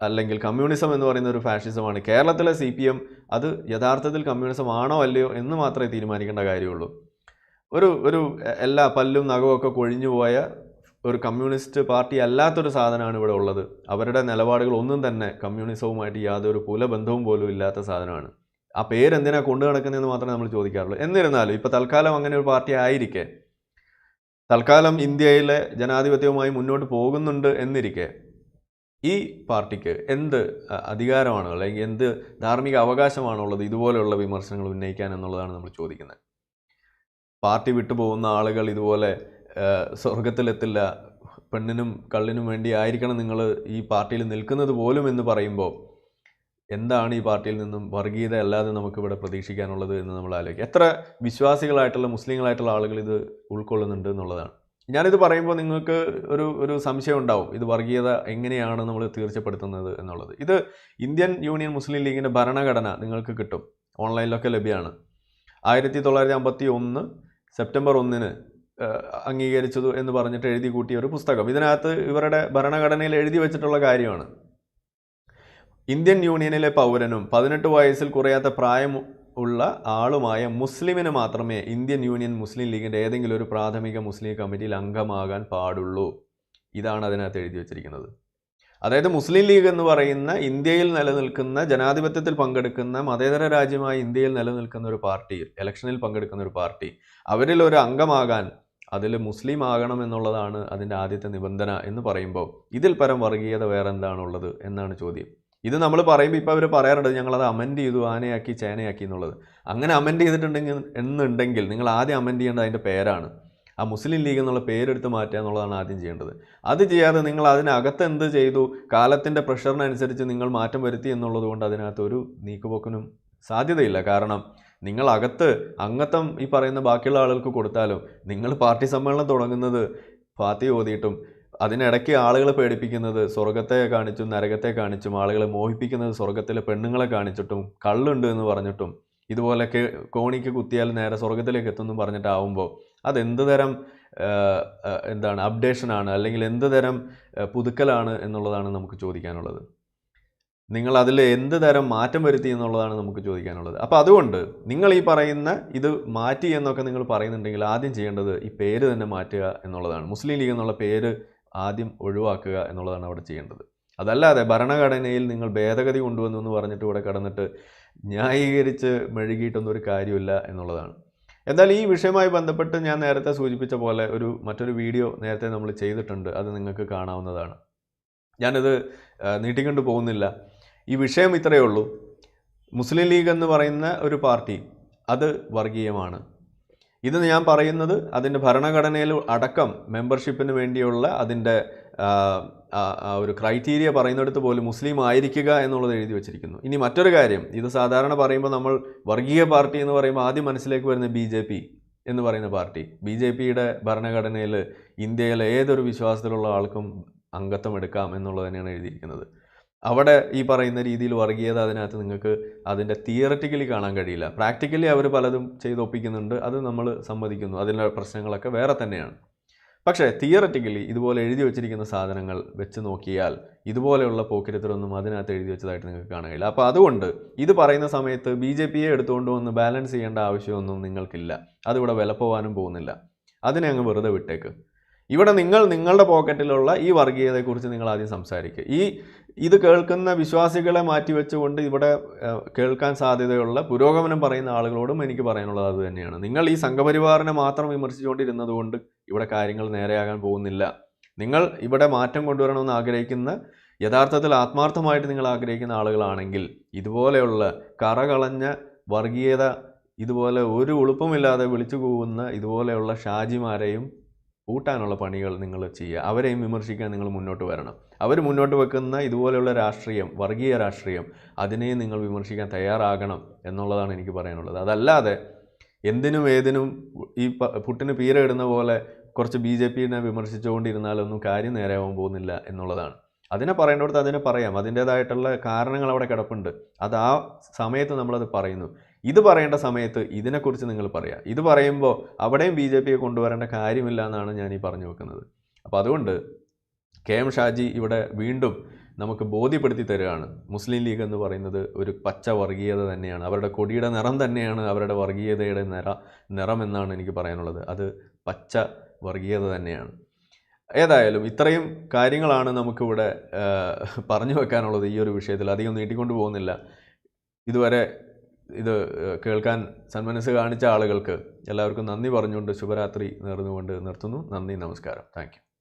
അല്ലെങ്കിൽ കമ്മ്യൂണിസം എന്ന് പറയുന്ന ഒരു ഫാഷിസമാണ്. കേരളത്തിലെ സി പി എം അത് യഥാർത്ഥത്തിൽ കമ്മ്യൂണിസം ആണോ അല്ലയോ എന്ന് മാത്രമേ തീരുമാനിക്കേണ്ട കാര്യമുള്ളൂ. ഒരു ഒരു എല്ലാ പല്ലും നഖവും ഒക്കെ കൊഴിഞ്ഞു പോയ ഒരു കമ്മ്യൂണിസ്റ്റ് പാർട്ടി അല്ലാത്തൊരു സാധനമാണ് ഇവിടെ ഉള്ളത്. അവരുടെ നിലപാടുകൾ ഒന്നും തന്നെ കമ്മ്യൂണിസവുമായിട്ട് യാതൊരു കുലബന്ധവും പോലും ഇല്ലാത്ത സാധനമാണ്. ആ പേരെന്തിനാണ് കൊണ്ടു നടക്കുന്നതെന്ന് മാത്രമേ നമ്മൾ ചോദിക്കാറുള്ളൂ. എന്നിരുന്നാലും ഇപ്പോൾ തൽക്കാലം അങ്ങനെ ഒരു പാർട്ടി ആയിരിക്കെ. തൽക്കാലം ഇന്ത്യയിലെ ജനാധിപത്യവുമായി മുന്നോട്ട് പോകുന്നുണ്ട് എന്നിരിക്കെ ഈ പാർട്ടിക്ക് എന്ത് അധികാരമാണ് അല്ലെങ്കിൽ എന്ത് ധാർമ്മിക അവകാശമാണുള്ളത് ഇതുപോലെയുള്ള വിമർശനങ്ങൾ ഉന്നയിക്കാൻ എന്നുള്ളതാണ് നമ്മൾ ചോദിക്കുന്നത്. പാർട്ടി വിട്ടുപോകുന്ന ആളുകൾ ഇതുപോലെ സ്വർഗത്തിലെത്തില്ല പെണ്ണിനും കള്ളിനും വേണ്ടി ആയിരിക്കണം നിങ്ങൾ ഈ പാർട്ടിയിൽ നിൽക്കുന്നത് പോലും എന്ന് പറയുമ്പോൾ എന്താണ് ഈ പാർട്ടിയിൽ നിന്നും വർഗീയത അല്ലാതെ നമുക്കിവിടെ പ്രതീക്ഷിക്കാനുള്ളത് എന്ന് നമ്മൾ ആലോചിക്കുക. എത്ര വിശ്വാസികളായിട്ടുള്ള മുസ്ലിങ്ങളായിട്ടുള്ള ആളുകൾ ഇത് ഉൾക്കൊള്ളുന്നുണ്ട് എന്നുള്ളതാണ്. ഞാനിത് പറയുമ്പോൾ നിങ്ങൾക്ക് ഒരു ഒരു സംശയം ഉണ്ടാവും. ഇത് വർഗീയത എങ്ങനെയാണ് നമ്മൾ തീർച്ചപ്പെടുത്തുന്നത് എന്നുള്ളത്. ഇത് ഇന്ത്യൻ യൂണിയൻ മുസ്ലിം ലീഗിന്റെ ഭരണഘടന നിങ്ങൾക്ക് കിട്ടും. ഓൺലൈനിലൊക്കെ ലഭ്യമാണ്. ആയിരത്തി തൊള്ളായിരത്തി അമ്പത്തി ഒന്ന് സെപ്റ്റംബർ ഒന്നിന് അംഗീകരിച്ചത് എന്ന് പറഞ്ഞിട്ട് എഴുതി കൂട്ടിയ ഒരു പുസ്തകം. ഇതിനകത്ത് ഇവരുടെ ഭരണഘടനയിൽ എഴുതി വെച്ചിട്ടുള്ള കാര്യമാണ്. ഇന്ത്യൻ യൂണിയനിലെ പൗരനും പതിനെട്ട് വയസ്സിൽ കുറയാത്ത പ്രായം ഉള്ള ആളുമായ മുസ്ലിമിന് മാത്രമേ ഇന്ത്യൻ യൂണിയൻ മുസ്ലിം ലീഗിന്റെ ഏതെങ്കിലും ഒരു പ്രാഥമിക മുസ്ലിം കമ്മിറ്റിയിൽ അംഗമാകാൻ പാടുള്ളൂ. ഇതാണ് അതിനകത്ത് എഴുതി വച്ചിരിക്കുന്നത്. അതായത് മുസ്ലിം ലീഗ് എന്ന് പറയുന്ന ഇന്ത്യയിൽ നിലനിൽക്കുന്ന ജനാധിപത്യത്തിൽ പങ്കെടുക്കുന്ന മതേതര രാജ്യമായ ഇന്ത്യയിൽ നിലനിൽക്കുന്ന ഒരു പാർട്ടി ഇലക്ഷനിൽ പങ്കെടുക്കുന്ന ഒരു പാർട്ടി അവരിൽ ഒരു അംഗമാകാൻ അതിൽ മുസ്ലിം ആകണം എന്നുള്ളതാണ് അതിന്റെ ആദ്യത്തെ നിബന്ധന എന്ന് പറയുമ്പോൾ ഇതിൽ പരം വർഗീയത വേറെന്താണുള്ളത് എന്നാണ് ചോദ്യം. ഇത് നമ്മൾ പറയുമ്പോൾ ഇപ്പോൾ അവർ പറയാറുണ്ട് ഞങ്ങളത് അമെൻഡ് ചെയ്തു ആനയാക്കി ചേനയാക്കി എന്നുള്ളത്. അങ്ങനെ അമെൻഡ് ചെയ്തിട്ടുണ്ടെങ്കിൽ എന്നുണ്ടെങ്കിൽ നിങ്ങൾ ആദ്യം അമെൻഡ് ചെയ്യേണ്ടത് അതിന്റെ പേരാണ്. ആ മുസ്ലിം ലീഗ് എന്നുള്ള പേരെടുത്ത് മാറ്റുക എന്നുള്ളതാണ് ആദ്യം ചെയ്യേണ്ടത്. അത് ചെയ്യാതെ നിങ്ങൾ അതിനകത്ത് എന്ത് ചെയ്തു? കാലത്തിന്റെ പ്രഷറിനനുസരിച്ച് നിങ്ങൾ മാറ്റം വരുത്തി എന്നുള്ളത് കൊണ്ട് അതിനകത്ത് ഒരു നീക്കുപോക്കിനും സാധ്യതയില്ല. കാരണം നിങ്ങൾ അകത്ത് അംഗത്വം ഈ പറയുന്ന ബാക്കിയുള്ള ആളുകൾക്ക് കൊടുത്താലും നിങ്ങൾ പാർട്ടി സമ്മേളനം തുടങ്ങുന്നത് ഫാത്തി ഓതിയിട്ടും അതിനിടയ്ക്ക് ആളുകളെ പേടിപ്പിക്കുന്നത് സ്വർഗത്തെ കാണിച്ചും നരകത്തെ കാണിച്ചും ആളുകളെ മോഹിപ്പിക്കുന്നത് സ്വർഗത്തിലെ പെണ്ണുങ്ങളെ കാണിച്ചിട്ടും കള്ളുണ്ട് എന്ന് പറഞ്ഞിട്ടും ഇതുപോലെ കോണിക്ക് കുത്തിയാൽ നേരെ സ്വർഗത്തിലേക്ക് എത്തുമെന്ന് പറഞ്ഞിട്ടാവുമ്പോൾ അതെന്ത് തരം എന്താണ് അപ്ഡേഷനാണ് അല്ലെങ്കിൽ എന്ത് തരം പുതുക്കലാണ് എന്നുള്ളതാണ് നമുക്ക് ചോദിക്കാനുള്ളത്. നിങ്ങൾ അതിൽ എന്ത് തരം മാറ്റം വരുത്തി എന്നുള്ളതാണ് നമുക്ക് ചോദിക്കാനുള്ളത്. അപ്പോൾ അതുകൊണ്ട് നിങ്ങൾ ഈ പറയുന്ന ഇത് മാറ്റി എന്നൊക്കെ നിങ്ങൾ പറയുന്നുണ്ടെങ്കിൽ ആദ്യം ചെയ്യേണ്ടത് ഈ പേര് തന്നെ മാറ്റുക എന്നുള്ളതാണ്. മുസ്ലിം ലീഗ് എന്നുള്ള പേര് ആദ്യം ഒഴിവാക്കുക എന്നുള്ളതാണ് അവിടെ ചെയ്യേണ്ടത്. അതല്ലാതെ ഭരണഘടനയിൽ നിങ്ങൾ ഭേദഗതി കൊണ്ടുവന്നു എന്ന് പറഞ്ഞിട്ട് ഇവിടെ കടന്നിട്ട് ന്യായീകരിച്ച് മെഴുകിയിട്ടൊന്നും ഒരു കാര്യമില്ല എന്നുള്ളതാണ്. എന്നാൽ ഈ വിഷയവുമായി ബന്ധപ്പെട്ട് ഞാൻ നേരത്തെ സൂചിപ്പിച്ച പോലെ ഒരു മറ്റൊരു വീഡിയോ നേരത്തെ നമ്മൾ ചെയ്തിട്ടുണ്ട്. അത് നിങ്ങൾക്ക് കാണാവുന്നതാണ്. ഞാനത് നീട്ടിക്കൊണ്ട് പോകുന്നില്ല. ഈ വിഷയം ഇത്രയേ ഉള്ളൂ. മുസ്ലിം ലീഗ് എന്ന് പറയുന്ന ഒരു പാർട്ടി അത് വർഗീയമാണ്. ഇത് ഞാൻ പറയുന്നത് അതിന്റെ ഭരണഘടനയിൽ അടക്കം മെമ്പർഷിപ്പിന് വേണ്ടിയുള്ള അതിന്റെ ഒരു ക്രൈറ്റീരിയ പറയുന്നിടത്ത് പോലും മുസ്ലിം ആയിരിക്കുക എന്നുള്ളത് എഴുതി വെച്ചിരിക്കുന്നു. ഇനി മറ്റൊരു കാര്യം ഇത് സാധാരണ പറയുമ്പോൾ നമ്മൾ വർഗീയ പാർട്ടി എന്ന് പറയുമ്പോൾ ആദ്യം മനസ്സിലേക്ക് വരുന്ന ബി ജെ പി എന്ന് പറയുന്ന പാർട്ടി. ബി ജെ പിയുടെ ഭരണഘടനയിൽ ഇന്ത്യയിലെ ഏതൊരു വിശ്വാസത്തിലുള്ള ആൾക്കും അംഗത്വം എടുക്കാം എന്നുള്ളത് തന്നെയാണ് എഴുതിയിരിക്കുന്നത്. അവിടെ ഈ പറയുന്ന രീതിയിൽ വർഗീയത അതിനകത്ത് നിങ്ങൾക്ക് അതിന്റെ തിയററ്റിക്കലി കാണാൻ കഴിയില്ല. പ്രാക്ടിക്കലി അവർ പലതും ചെയ്തൊപ്പിക്കുന്നുണ്ട്. അത് നമ്മൾ സമ്മതിക്കുന്നു. അതിന്റെ പ്രശ്നങ്ങളൊക്കെ വേറെ തന്നെയാണ്. പക്ഷേ തിയററ്റിക്കലി ഇതുപോലെ എഴുതി വെച്ചിരിക്കുന്ന സാധനങ്ങൾ വെച്ച് നോക്കിയാൽ ഇതുപോലെയുള്ള പോക്കിരത്തിലൊന്നും അതിനകത്ത് എഴുതി വെച്ചതായിട്ട് നിങ്ങൾക്ക് കാണാൻ കഴിയില്ല. അപ്പോൾ അതുകൊണ്ട് ഇത് പറയുന്ന സമയത്ത് ബി ജെ പിയെ എടുത്തുകൊണ്ട് വന്ന് ബാലൻസ് ചെയ്യേണ്ട ആവശ്യമൊന്നും നിങ്ങൾക്കില്ല. അതിവിടെ വില പോകാനും പോകുന്നില്ല. അതിനെ അങ്ങ് വെറുതെ വിട്ടേക്ക്. ഇവിടെ നിങ്ങൾ നിങ്ങളുടെ പോക്കറ്റിലുള്ള ഈ വർഗീയതയെക്കുറിച്ച് നിങ്ങൾ ആദ്യം സംസാരിക്കുക. ഈ ഇത് കേൾക്കുന്ന വിശ്വാസികളെ മാറ്റിവെച്ചുകൊണ്ട് ഇവിടെ കേൾക്കാൻ സാധ്യതയുള്ള പുരോഗമനം പറയുന്ന ആളുകളോടും എനിക്ക് പറയാനുള്ളത് അത് തന്നെയാണ്. നിങ്ങൾ ഈ സംഘപരിവാറിനെ മാത്രം വിമർശിച്ചുകൊണ്ടിരുന്നത് കൊണ്ട് ഇവിടെ കാര്യങ്ങൾ നേരെയാകാൻ പോകുന്നില്ല. നിങ്ങൾ ഇവിടെ മാറ്റം കൊണ്ടുവരണമെന്ന് ആഗ്രഹിക്കുന്ന യഥാർത്ഥത്തിൽ ആത്മാർത്ഥമായിട്ട് നിങ്ങൾ ആഗ്രഹിക്കുന്ന ആളുകളാണെങ്കിൽ ഇതുപോലെയുള്ള കറകളഞ്ഞ വർഗീയത ഇതുപോലെ ഒരു ഉളുപ്പമില്ലാതെ വിളിച്ചു കൂവുന്ന ഇതുപോലെയുള്ള ഷാജിമാരെയും കൂട്ടാനുള്ള പണികൾ നിങ്ങൾ ചെയ്യുക. അവരെയും വിമർശിക്കാൻ നിങ്ങൾ മുന്നോട്ട് വരണം. അവർ മുന്നോട്ട് വെക്കുന്ന ഇതുപോലെയുള്ള രാഷ്ട്രീയം വർഗീയ രാഷ്ട്രീയം അതിനെ നിങ്ങൾ വിമർശിക്കാൻ തയ്യാറാകണം എന്നുള്ളതാണ് എനിക്ക് പറയാനുള്ളത്. അതല്ലാതെ എന്തിനും ഏതിനും ഈ പുട്ടിന് പീര ഇടുന്ന പോലെ കുറച്ച് ബി ജെ പിനെ വിമർശിച്ചുകൊണ്ടിരുന്നാലൊന്നും കാര്യം നേരെയാവാൻ പോകുന്നില്ല എന്നുള്ളതാണ്. അതിനെ പറയേണ്ടടുത്ത് അതിനെ പറയാം. അതിന്റേതായിട്ടുള്ള കാരണങ്ങൾ അവിടെ കിടപ്പുണ്ട്. അത് ആ സമയത്ത് നമ്മളത് പറയുന്നു. ഇത് പറയേണ്ട സമയത്ത് ഇതിനെക്കുറിച്ച് നിങ്ങൾ പറയാം. ഇത് പറയുമ്പോൾ അവിടെയും ബി ജെ പിയെ കൊണ്ടുവരേണ്ട കാര്യമില്ല എന്നാണ് ഞാൻ ഈ പറഞ്ഞു വെക്കുന്നത്. അപ്പോൾ അതുകൊണ്ട് കെ എം ഷാജി ഇവിടെ വീണ്ടും നമുക്ക് ബോധ്യപ്പെടുത്തി തരികയാണ്. മുസ്ലിം ലീഗ് എന്ന് പറയുന്നത് ഒരു പച്ച വർഗീയത തന്നെയാണ്. അവരുടെ കൊടിയുടെ നിറം തന്നെയാണ് അവരുടെ വർഗീയതയുടെ നിറ നിറം എന്നാണ് എനിക്ക് പറയാനുള്ളത്. അത് പച്ച വർഗീയത തന്നെയാണ്. ഏതായാലും ഇത്രയും കാര്യങ്ങളാണ് നമുക്കിവിടെ പറഞ്ഞു വെക്കാനുള്ളത് ഈ ഒരു വിഷയത്തിൽ. അധികം നീട്ടിക്കൊണ്ടു പോകുന്നില്ല. ഇതുവരെ ഇത് കേൾക്കാൻ സന്മനസ് കാണിച്ച ആളുകൾക്ക് എല്ലാവർക്കും നന്ദി പറഞ്ഞുകൊണ്ട് ശുഭരാത്രി നേർന്നുകൊണ്ട് നിർത്തുന്നു. നന്ദി നമസ്കാരം. താങ്ക്